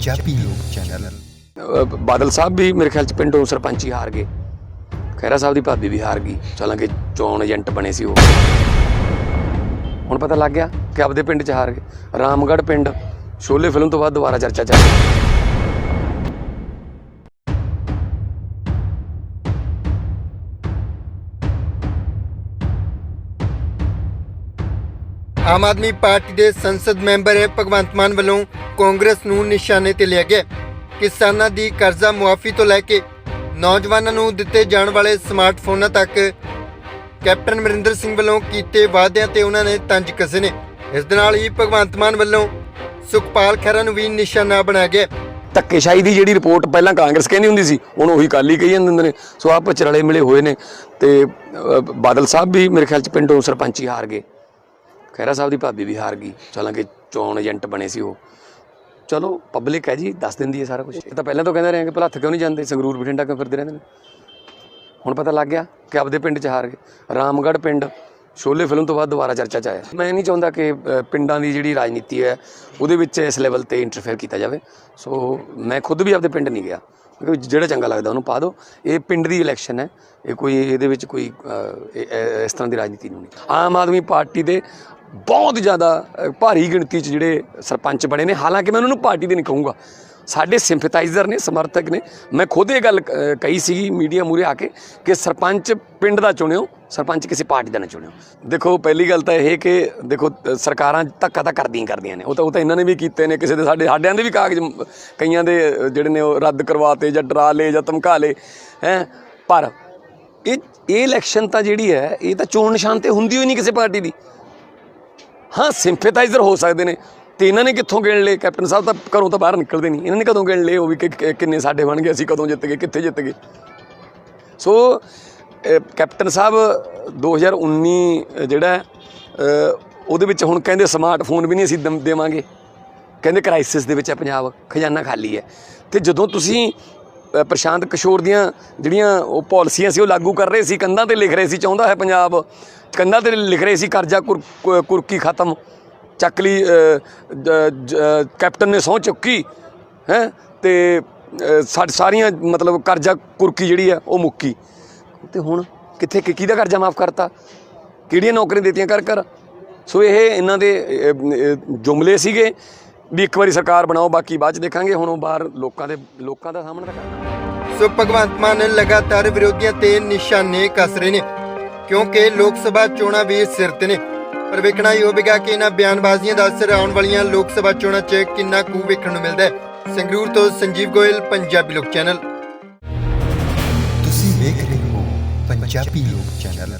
ਪੰਜਾਬੀ ਲੋਕ ਚੈਨਲ। ਬਾਦਲ ਸਾਹਿਬ ਵੀ ਮੇਰੇ ਖਿਆਲ ਚ ਪਿੰਡੋਂ ਸਰਪੰਚ ਹੀ ਹਾਰ ਗਏ। ਖੈਰਾ ਸਾਹਿਬ ਦੀ ਭਾਬੀ ਵੀ ਹਾਰ ਗਈ। ਹਾਲਾਂਕਿ ਚੋਣ ਏਜੰਟ ਬਣੇ ਸੀ ਉਹ। ਹੁਣ ਪਤਾ ਲੱਗ ਗਿਆ ਕਿ ਆਪਦੇ ਪਿੰਡ ਚ ਹਾਰ ਗਏ। ਰਾਮਗੜ੍ਹ ਪਿੰਡ, ਸ਼ੋਲੇ ਫਿਲਮ ਤੋਂ ਬਾਅਦ ਦੁਬਾਰਾ ਚਰਚਾ ਚੱਲ ਰਹੀ ਆਮ ਆਦਮੀ ਪਾਰਟੀ ਦੇ ਸੰਸਦ ਮੈਂਬਰ ਭਗਵੰਤ ਮਾਨ ਵੱਲੋਂ ਕਾਂਗਰਸ ਨੂੰ ਨਿਸ਼ਾਨੇ ਤੇ ਲਿਆ ਗਿਆ। ਕਿਸਾਨਾਂ ਦੀ ਕਰਜ਼ਾ ਮੁਆਫੀ ਤੋਂ ਲੈ ਕੇ ਨੌਜਵਾਨਾਂ ਨੂੰ ਦਿੱਤੇ ਜਾਣ ਵਾਲੇ ਸਮਾਰਟਫੋਨਾਂ ਤੱਕ ਕੈਪਟਨ ਅਮਰਿੰਦਰ ਸਿੰਘ ਵੱਲੋਂ ਕੀਤੇ ਵਾਅਦਿਆਂ ਤੇ ਉਹਨਾਂ ਨੇ ਤੰਜ ਕਸੇ ਨੇ। ਇਸ ਦੇ ਨਾਲ ਹੀ ਭਗਵੰਤ ਮਾਨ ਵੱਲੋਂ ਸੁਖਪਾਲ ਖਹਿਰਾ ਨੂੰ ਵੀ ਨਿਸ਼ਾਨਾ ਬਣਾਇਆ ਗਿਆ। ਧੱਕੇਸ਼ਾਹੀ ਦੀ ਜਿਹੜੀ ਰਿਪੋਰਟ ਪਹਿਲਾਂ ਕਾਂਗਰਸ ਕਹਿੰਦੀ ਹੁੰਦੀ ਸੀ, ਹੁਣ ਉਹੀ ਕਾਲੀ ਕਹੀ ਜਾਂਦੇ ਨੇ। ਸੋ ਆਪ ਰਲੇ ਮਿਲੇ ਹੋਏ ਨੇ ਤੇ ਬਾਦਲ ਸਾਹਿਬ ਵੀ ਮੇਰੇ ਖਿਆਲ ਚ ਪਿੰਡੋਂ ਸਰਪੰਚੀ ਹਾਰ ਗਏ। ਖੈਰਾ ਸਾਹਿਬ ਦੀ ਭਾਬੀ ਵੀ ਹਾਰ ਗਈ। ਹਾਲਾਂਕਿ ਚੋਣ ਏਜੰਟ ਬਣੇ ਸੀ ਉਹ। ਚਲੋ ਪਬਲਿਕ ਹੈ ਜੀ, ਦੱਸ ਦਿੰਦੀ ਹੈ ਸਾਰਾ ਕੁਝ ਇਹ ਤਾਂ ਪਹਿਲਾਂ ਤੋਂ ਕਹਿੰਦੇ ਰਹੇ ਕਿ ਭਲੱਥ ਕਿਉਂ ਨਹੀਂ ਜਾਂਦੇ? ਸੰਗਰੂਰ, ਬਠਿੰਡਾ ਕਿਉਂ ਫਿਰਦੇ ਰਹਿੰਦੇ ਨੇ? ਹੁਣ ਪਤਾ ਲੱਗ ਗਿਆ ਕਿ ਆਪਦੇ ਪਿੰਡ 'ਚ ਹਾਰ ਗਏ। ਰਾਮਗੜ੍ਹ ਪਿੰਡ, ਸ਼ੋਲੇ ਫਿਲਮ ਤੋਂ ਬਾਅਦ ਦੁਬਾਰਾ ਚਰਚਾ 'ਚ ਆਇਆ। ਮੈਂ ਨਹੀਂ ਚਾਹੁੰਦਾ ਕਿ ਪਿੰਡਾਂ ਦੀ ਜਿਹੜੀ ਰਾਜਨੀਤੀ ਹੈ, ਉਹਦੇ ਵਿੱਚ ਇਸ ਲੈਵਲ ਤੇ ਇੰਟਰਫੇਅਰ ਕੀਤਾ ਜਾਵੇ। ਸੋ, ਮੈਂ ਖੁਦ ਵੀ ਆਪਦੇ ਪਿੰਡ ਨਹੀਂ ਗਿਆ। ਕਿਉਂਕਿ ਜਿਹੜਾ ਚੰਗਾ ਲੱਗਦਾ ਉਹਨੂੰ ਪਾ ਦਿਓ। ਇਹ ਪਿੰਡ ਦੀ ਇਲੈਕਸ਼ਨ ਹੈ। ਇਹ ਕੋਈ, ਇਹਦੇ ਵਿੱਚ ਕੋਈ ਇਸ ਤਰ੍ਹਾਂ ਦੀ ਰਾਜਨੀਤੀ ਨਹੀਂ। ਆਮ ਆਦਮੀ ਪਾਰਟੀ ਦੇ ਬਹੁਤ ਜ਼ਿਆਦਾ ਭਾਰੀ ਗਿਣਤੀ 'ਚ ਜਿਹੜੇ ਸਰਪੰਚ ਬਣੇ ਨੇ। ਹਾਲਾਂਕਿ ਮੈਂ ਉਹਨਾਂ ਨੂੰ ਪਾਰਟੀ ਦੇ ਨਹੀਂ ਕਹੂੰਗਾ। ਸਾਡੇ ਸਿੰਪਥਾਈਜ਼ਰ ਨੇ, ਸਮਰਥਕ ਨੇ। ਮੈਂ ਖੁਦ ਇਹ ਗੱਲ ਕਹੀ ਸੀਗੀ ਮੀਡੀਆ ਮੂਰੇ ਆ ਕੇ ਕਿ ਸਰਪੰਚ ਪਿੰਡ ਦਾ ਚੁਣਿਓ, ਸਰਪੰਚ ਕਿਸੇ ਪਾਰਟੀ ਦਾ ਨਾ ਚੁਣਿਓ। ਦੇਖੋ, ਪਹਿਲੀ ਗੱਲ ਤਾਂ ਇਹ ਕਿ ਦੇਖੋ ਸਰਕਾਰਾਂ ਧੱਕਾ ਤਾਂ ਕਰਦੀਆਂ ਹੀ ਕਰਦੀਆਂ ਨੇ। ਉਹ ਤਾਂ ਉਹ ਤਾਂ ਇਹਨਾਂ ਨੇ ਵੀ ਕੀਤੇ ਨੇ, ਕਿਸੇ ਦੇ ਸਾਡੇ, ਸਾਡਿਆਂ ਦੇ ਵੀ ਕਾਗਜ਼ ਕਈਆਂ ਦੇ ਜਿਹੜੇ ਨੇ ਉਹ ਰੱਦ ਕਰਵਾਤੇ ਜਾਂ ਡਰਾ ਲਏ ਜਾਂ ਧਮਕਾ ਲਏ ਹੈ। ਪਰ ਇਹ ਇਹ ਇਲੈਕਸ਼ਨ ਤਾਂ ਜਿਹੜੀ ਹੈ, ਇਹ ਤਾਂ ਚੋਣ ਨਿਸ਼ਾਨ ਤੇ ਹੁੰਦੀ ਹੋਈ ਨਹੀਂ ਕਿਸੇ ਪਾਰਟੀ ਦੀ। ਹਾਂ ਸਿੰਪਥਾਈਜ਼ਰ ਹੋ ਸਕਦੇ ਨੇ। ਤੇ ਇਹਨਾਂ ਨੇ ਕਿੱਥੋਂ ਗਿਣ ਲਏ? ਕੈਪਟਨ ਸਾਹਿਬ ਤਾਂ ਘਰੋਂ ਤਾਂ ਬਾਹਰ ਨਿਕਲਦੇ ਨਹੀਂ। ਇਹਨਾਂ ਨੇ ਕਦੋਂ ਗਿਣ ਲਏ? ਉਹ ਵੀ ਕਿ- ਕਿੰਨੇ ਸਾਡੇ ਬਣ ਗਏ? ਅਸੀਂ ਕਦੋਂ ਜਿੱਤ ਗਏ? ਕਿੱਥੇ ਜਿੱਤ ਗਏ? ਸੋ ਕੈਪਟਨ ਸਾਹਿਬ 2019 ਜਿਹੜਾ ਹੈ, ਅਹ, ਉਹਦੇ ਵਿੱਚ ਹੁਣ ਕਹਿੰਦੇ ਸਮਾਰਟਫੋਨ ਵੀ ਨਹੀਂ ਅਸੀਂ ਦਮ- ਦੇਵਾਂਗੇ। ਕਹਿੰਦੇ ਕ੍ਰਾਈਸਿਸ ਦੇ ਵਿੱਚ ਹੈ ਪੰਜਾਬ। ਖਜ਼ਾਨਾ ਖਾਲੀ ਹੈ। ਤੇ ਜਦੋਂ ਤੁਸੀਂ ਪ੍ਰਸ਼ਾਂਤ ਕਿਸ਼ੋਰ ਦੀਆਂ ਜਿਹੜੀਆਂ ਉਹ ਪਾਲਿਸੀਆਂ ਸੀ ਉਹ ਲਾਗੂ ਕਰ ਰਹੇ ਸੀ ਕੰਧਾਂ ਤੇ ਲਿਖ ਰਹੇ ਸੀ ਚਾਹੁੰਦਾ ਹੈ ਪੰਜਾਬ। ਕੰਧਾਂ ਤੇ ਲਿਖ ਰਹੇ ਸੀ ਕਰਜ਼ਾ ਕੁਰ- ਕੁਰਕੀ ਖਤਮ। ਚੱਕ ਲਈ ਕੈਪਟਨ ਨੇ ਸਹੁੰ ਚੁੱਕੀ ਹੈ ਤੇ ਅਹ, ਸਾ- ਸਾਰੀਆਂ ਮਤਲਬ ਕਰਜ਼ਾ ਕੁਰਕੀ ਜਿਹੜੀ ਹੈ ਉਹ ਮੁੱਕੀ। ਤੇ ਹੁਣ ਕਿੱਥੇ ਕਿ- ਕਿਹਦਾ ਕਰਜ਼ਾ ਮਾਫ ਕਰਤਾ? ਕਿਹੜੀਆਂ ਨੌਕਰੀਆਂ ਦਿੱਤੀਆਂ ਕਰ ਕਰ ਸੋ ਇਹ ਇਹਨਾਂ ਦੇ ਜੁਮਲੇ ਸੀਗੇ। ਵੀ ਇੱਕ ਵਾਰੀ ਸਰਕਾਰ ਬਣਾਓ ਬਾਕੀ ਬਾਅਦ ਚ ਦੇਖਾਂਗੇ। ਹੁਣ ਉਹ ਬਾਹਰ ਲੋਕਾਂ ਦੇ ਲੋਕਾਂ ਦਾ ਸਾਹਮਣਾ ਕਰਨਾ। ਸੋ ਭਗਵੰਤ ਮਾਨ ਲਗਾਤਾਰ ਵਿਰੋਧੀਆਂ ਤੇ ਨਿਸ਼ਾਨੇ ਕੱਸ ਰਹੇ ਨੇ ਕਿਉਂਕਿ ਲੋਕ ਸਭਾ ਚੋਣਾਂ ਵੀ ਸਿਰ ਤੇ ਨੇ। ਪਰ ਵੇਖਣਾ ਹੀ ਹੋਵੇਗਾ ਕਿ ਇਹਨਾਂ ਬਿਆਨਬਾਜ਼ੀਆਂ ਦਾ ਅਸਰ ਆਉਣ ਵਾਲੀਆਂ ਲੋਕ ਸਭਾ ਚੋਣਾਂ 'ਚ ਕਿੰਨਾ ਕੁ ਵੇਖਣ ਨੂੰ ਮਿਲਦਾ ਹੈ। ਸੰਗਰੂਰ ਤੋਂ ਸੰਜੀਵ ਗੋਇਲ ਪੰਜਾਬੀ ਲੋਕ ਚੈਨਲ। ਤੁਸੀਂ ਵੇਖ ਰਹੇ ਹੋ ਪੰਜਾਬੀ ਲੋਕ ਚੈਨਲ।